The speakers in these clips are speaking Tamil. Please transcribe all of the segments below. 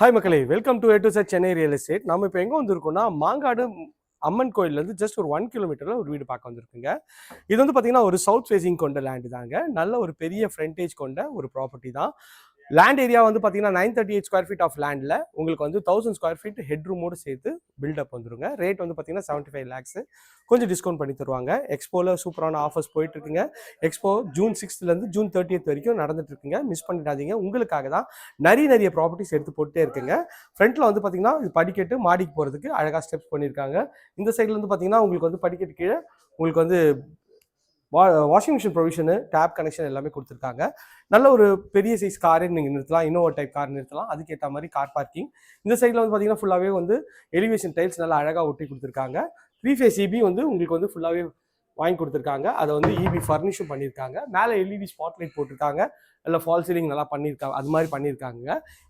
ஹாய் மக்களே. Welcome to A two Chennai real estate நம்ம இப்போ எங்கே வந்திருக்கோம்னா மாங்காடு அம்மன் கோயிலேருந்து ஜஸ்ட் ஒரு ஒன் கிலோமீட்டரில் ஒரு வீடு பார்க்க வந்திருக்குங்க. இது வந்து பார்த்தீங்கன்னா ஒரு சவுத் ஃபேஸிங் கொண்ட லேண்டு தாங்க. நல்ல ஒரு பெரிய ஃப்ரண்டேஜ் கொண்ட ஒரு ப்ராப்பர்ட்டி தான். லேண்ட் ஏரியா வந்து பார்த்தீங்கன்னா nine thirty eight square feet of லேண்டில் உங்களுக்கு வந்து தௌசண்ட் ஸ்கொயர் ஃபீட் ஹெட் ரூமோடு சேர்த்து பில்டப் வந்துருங்க. ரேட் வந்து பார்த்தீங்கன்னா செவன்ட்டி ஃபைவ் லேக்ஸு கொஞ்சம் டிஸ்கவுண்ட் பண்ணி தருவாங்க. எக்ஸ்போவில் சூப்பரான ஆஃபர்ஸ் போயிட்டுருக்குங்க எக்ஸ்போ ஜூன் சிக்ஸ்த்லேருந்து ஜூன் தேர்ட்டியத் வரைக்கும் நடந்துட்டு இருக்குங்க. மிஸ் பண்ணிடாதீங்க. உங்களுக்காக தான் நிறைய நிறைய ப்ராப்பர்ட்டிஸ் எடுத்து போட்டே இருக்குங்க. ஃப்ரண்ட்டில் வந்து பார்த்தீங்கன்னா இது படிக்கட்டு மாடிக்கு போகிறதுக்கு அழகாக ஸ்டெப்ஸ் பண்ணியிருக்காங்க இந்த சைடில் வந்து பார்த்தீங்கன்னா உங்களுக்கு வந்து படிக்கட்டு கீழே உங்களுக்கு வந்து வா washing machine provision tap connection எல்லாமே கொடுத்துருக்காங்க. நல்ல ஒரு பெரிய சைஸ் காரே நீங்கள் நிறுத்தலாம். இன்னோவா டைப் கார் நிறுத்தலாம். அதுக்கேற்ற மாதிரி கார் பார்க்கிங் இந்த சைடில் வந்து பார்த்தீங்கன்னா ஃபுல்லாகவே வந்து எலிவேஷன் டைல்ஸ் நல்லா அழகாக ஒட்டி கொடுத்துருக்காங்க. த்ரீ ஃபேஸ் இபி வந்து உங்களுக்கு வந்து ஃபுல்லாகவே வாங்கி கொடுத்துருக்காங்க. அதை வந்து இபி ஃபர்னிஷும் பண்ணியிருக்காங்க மேலே எல்இடி ஸ்பாட்லைட் போட்டிருக்காங்க. இல்லை ஃபால் சீலிங் நல்லா பண்ணியிருக்காங்க அது மாதிரி பண்ணியிருக்காங்க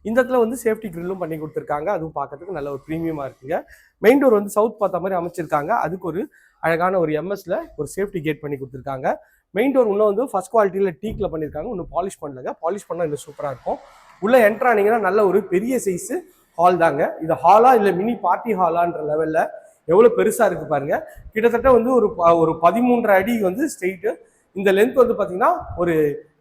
இந்த இடத்துல வந்து சேஃப்டி கிரில்லும் பண்ணி கொடுத்துருக்காங்க. அதுவும் பார்க்கறதுக்கு நல்ல ஒரு ப்ரீமியமாக இருக்குங்க. மெயின் டோர் வந்து சவுத் பார்த்த மாதிரி அமைச்சிருக்காங்க. அதுக்கு ஒரு அழகான ஒரு எம்எஸ்ல ஒரு சேஃப்டி கேட் பண்ணி கொடுத்துருக்காங்க. மெயின் டோர் இன்னும் வந்து ஃபர்ஸ்ட் குவாலிட்டியில் டீக்கில் பண்ணியிருக்காங்க. இன்னும் பாலிஷ் பண்ணலங்க. பாலிஷ் பண்ணால் இன்னும் சூப்பராக இருக்கும். உள்ளே என்ட்ரானிங்கன்னா நல்ல ஒரு பெரிய சைஸு ஹால் தாங்க. இது ஹாலா இல்லை மினி பார்ட்டி ஹாலான்ற லெவலில் எவ்வளோ பெருசாக இருக்குது பாருங்க. கிட்டத்தட்ட வந்து ஒரு ஒரு பதிமூன்றரை அடி வந்து ஸ்ட்ரெயிட்டு இந்த லென்த் வந்து பார்த்தீங்கன்னா ஒரு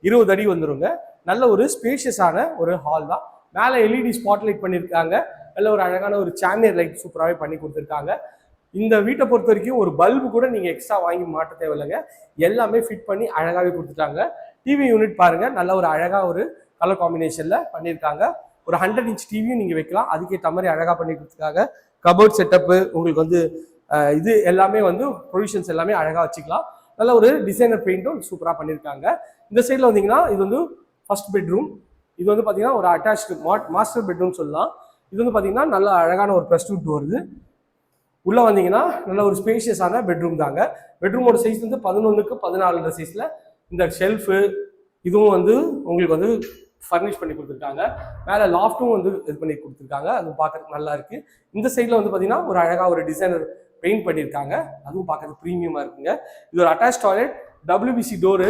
இருபது அடி வந்துருங்க. நல்ல ஒரு ஸ்பேஷியஸான ஒரு ஹால் தான். மேலே எல்இடி ஸ்பாட்லைட் பண்ணியிருக்காங்க. நல்ல ஒரு அழகான ஒரு சேனியர் லைட் சூப்பராகவே பண்ணி கொடுத்துருக்காங்க. இந்த வீட்டை பொறுத்த வரைக்கும் ஒரு பல்பு கூட நீங்கள் எக்ஸ்ட்ரா வாங்கி மாட்ட தேவையில்லைங்க. எல்லாமே ஃபிட் பண்ணி அழகாகவே கொடுத்துட்டாங்க. டிவி யூனிட் பாருங்கள் நல்ல ஒரு அழகாக ஒரு கலர் காம்பினேஷனில் பண்ணியிருக்காங்க. ஒரு ஹண்ட்ரட் இன்ச் டிவியும் நீங்கள் வைக்கலாம். அதுக்கேற்ற மாதிரி அழகாக பண்ணி கொடுத்துருக்காங்க. கபோர்ட் செட்டப்பு உங்களுக்கு வந்து இது எல்லாமே வந்து ப்ரொவிஷன்ஸ் எல்லாமே அழகாக வச்சுக்கலாம். நல்ல ஒரு டிசைனர் பெயிண்ட்டும் சூப்பராக பண்ணியிருக்காங்க. இந்த சைடில் வந்தீங்கன்னா இது வந்து ஃபர்ஸ்ட் பெட்ரூம் இது வந்து பார்த்தீங்கன்னா ஒரு அட்டாச்டு மாஸ்டர் பெட்ரூம் சொல்லலாம். இது வந்து பார்த்தீங்கன்னா நல்ல அழகான ஒரு ப்ளஸ் வருது உள்ளே வந்தீங்கன்னா நல்ல ஒரு ஸ்பேஷியஸான பெட்ரூம் தாங்க. பெட்ரூமோட சைஸ் வந்து பதினொன்றுக்கு பதினாலுன்ற சைஸில் இந்த ஷெல்ஃபு இதுவும் வந்து உங்களுக்கு வந்து ஃபர்னிஷ் பண்ணி கொடுத்துருக்காங்க. மேலே லாஃப்ட்டும் வந்து இது பண்ணி கொடுத்துருக்காங்க. அது பார்க்கறதுக்கு நல்லா இருக்கு. இந்த சைடில் வந்து பார்த்தீங்கன்னா ஒரு அழகாக ஒரு டிசைனர் பெயிண்ட் பண்ணியிருக்காங்க. அதுவும் பார்க்கறதுக்கு ப்ரீமியமாக இருக்குங்க. இது ஒரு அட்டாச் டாய்லெட் டபிள்யூபிசி டோரு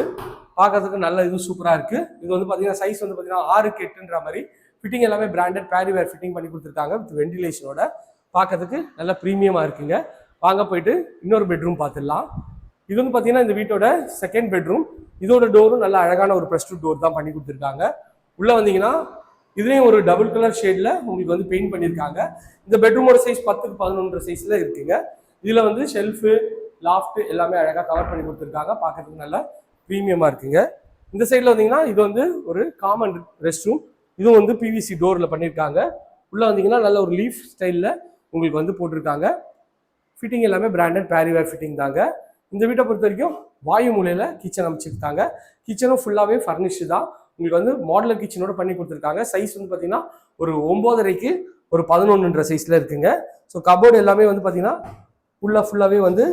பார்க்கறதுக்கு நல்ல இது சூப்பராக இருக்குது இது வந்து பார்த்தீங்கன்னா சைஸ் வந்து பார்த்தீங்கன்னா ஆறுக்கு எட்டுன்ற மாதிரி. ஃபிட்டிங் எல்லாமே பிராண்டட் பேரிவேர் ஃபிட்டிங் பண்ணி கொடுத்துருக்காங்க வித் வென்டிலேஷனோட பார்க்கறதுக்கு நல்ல ப்ரீமியமாக இருக்குங்க. வாங்க போயிட்டு இன்னொரு பெட்ரூம் பார்த்துடலாம் இது வந்து பார்த்தீங்கன்னா இந்த வீட்டோட செகண்ட் பெட்ரூம் இதோட டோரும் நல்ல அழகான ஒரு ப்ரெஸ் டோர் தான் பண்ணி கொடுத்துருக்காங்க. உள்ளே வந்தீங்கன்னா இதுலேயும் ஒரு டபுள் கலர் ஷேடில் உங்களுக்கு வந்து பெயிண்ட் பண்ணியிருக்காங்க இந்த பெட்ரூமோட சைஸ் பத்துக்கு பதினொன்று சைஸில் இருக்குங்க. இதில் வந்து ஷெல்ஃபு லாஃப்ட் எல்லாமே அழகாக கவர் பண்ணி கொடுத்துருக்காங்க. பார்க்கறதுக்கு நல்ல ப்ரீமியமாக இருக்குங்க. இந்த சைடில் வந்தீங்கன்னா இது வந்து ஒரு காமன் ரெஸ்ட் ரூம் இதுவும் வந்து பிவிசி டோரில் பண்ணியிருக்காங்க உள்ளே வந்தீங்கன்னா நல்ல ஒரு லீஃப் ஸ்டைலில் உங்களுக்கு வந்து போட்டிருக்காங்க. ஃபிட்டிங் எல்லாமே பிராண்டட் பேரிவேர் ஃபிட்டிங் தாங்க. இந்த வீட்டை பொறுத்த வரைக்கும் வாயு மூலையில் கிச்சன் அமைச்சிருக்காங்க. கிச்சனும் ஃபுல்லாகவே ஃபர்னிஷ்டு தான். உங்களுக்கு வந்து மாடலர் கிச்சனோட பண்ணி கொடுத்துருக்காங்க. சைஸ் வந்து பார்த்தீங்கன்னா ஒரு ஒம்போதரைக்கு ஒரு பதினொன்றுன்ற சைஸில் இருக்குங்க. ஸோ கபோர்டு எல்லாமே வந்து பார்த்தீங்கன்னா ஃபுல்லாக ஃபுல்லாகவே வந்து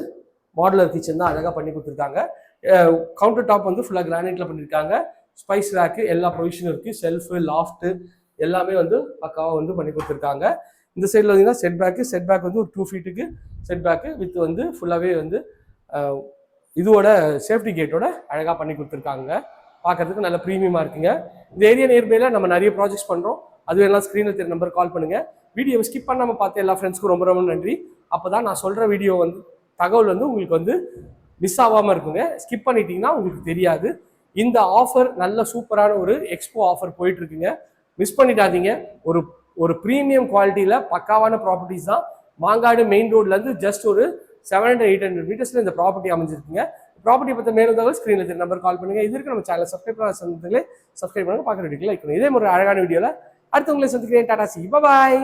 மாடலர் கிச்சன் தான் அழகாக பண்ணி கொடுத்துருக்காங்க. கவுண்டர் டாப் வந்து ஃபுல்லாக கிரானைட்டில் பண்ணியிருக்காங்க ஸ்பைஸ் ரேக்கு எல்லா ப்ரொவிஷனும் இருக்குது செல்ஃபு லாஃப்ட்டு எல்லாமே வந்து பக்காவாக வந்து பண்ணி கொடுத்துருக்காங்க. இந்த சைடில் வந்தீங்கன்னா செட் பேக்கு செட் பேக் வந்து ஒரு டூ ஃபீட்டுக்கு செட் பேக்கு வித் வந்து ஃபுல்லாகவே வந்து இதோட சேஃப்டி கேட்டோட அழகாக பண்ணி கொடுத்துருக்காங்க. பார்க்கறதுக்கு நல்ல ப்ரீமியமாக இருக்குங்க. இந்த ஏரியா நியர்பையில் நம்ம நிறைய ப்ராஜெக்ட்ஸ் பண்ணுறோம் அது எல்லாம் ஸ்க்ரீனில் தெரிய நம்பர் கால் பண்ணுங்கள் வீடியோவை ஸ்கிப் பண்ணாமல் பார்த்து எல்லா ஃப்ரெண்ட்ஸ்க்கும் ரொம்ப ரொம்ப நன்றி. அப்போ தான் நான் சொல்கிற வீடியோ வந்து தகவல் வந்து உங்களுக்கு வந்து மிஸ் ஆகாமல் இருக்குங்க. ஸ்கிப் பண்ணிட்டீங்கன்னா உங்களுக்கு தெரியாது. இந்த ஆஃபர் நல்ல சூப்பரான ஒரு எக்ஸ்போ ஆஃபர் போயிட்டுருக்குங்க மிஸ் பண்ணிடாதீங்க. ஒரு ஒரு ப்ரீமியம் குவாலிட்டியில் பக்காவான ப்ராப்பர்ட்டிஸ் தான். மாங்காடு மெயின் ரோட்லேருந்து ஜஸ்ட் ஒரு செவன் ஹண்ட்ரட் எயிட் ஹண்ட்ரட் மீட்டர்ஸில் இந்த ப்ராப்பர்ட்டி அமைஞ்சிருக்குங்க. ப்ராப்பர்ட்டி பற்றி மேலும் தகவல் ஸ்க்ரீனில் தெரிய நம்பர் கால் பண்ணுங்கள் இது நம்ம சேனல் சப்ஸ்கிரைப் பண்ண சொந்தங்களே சப்ஸ்கிரைப் பண்ணுங்கள் பார்க்குற வீடியோ லைக் பண்ணுங்கள் இதே மாதிரி அழகான வீடியோவில் அடுத்தவங்களை சந்திக்கிறேன். டாடா சி பாய்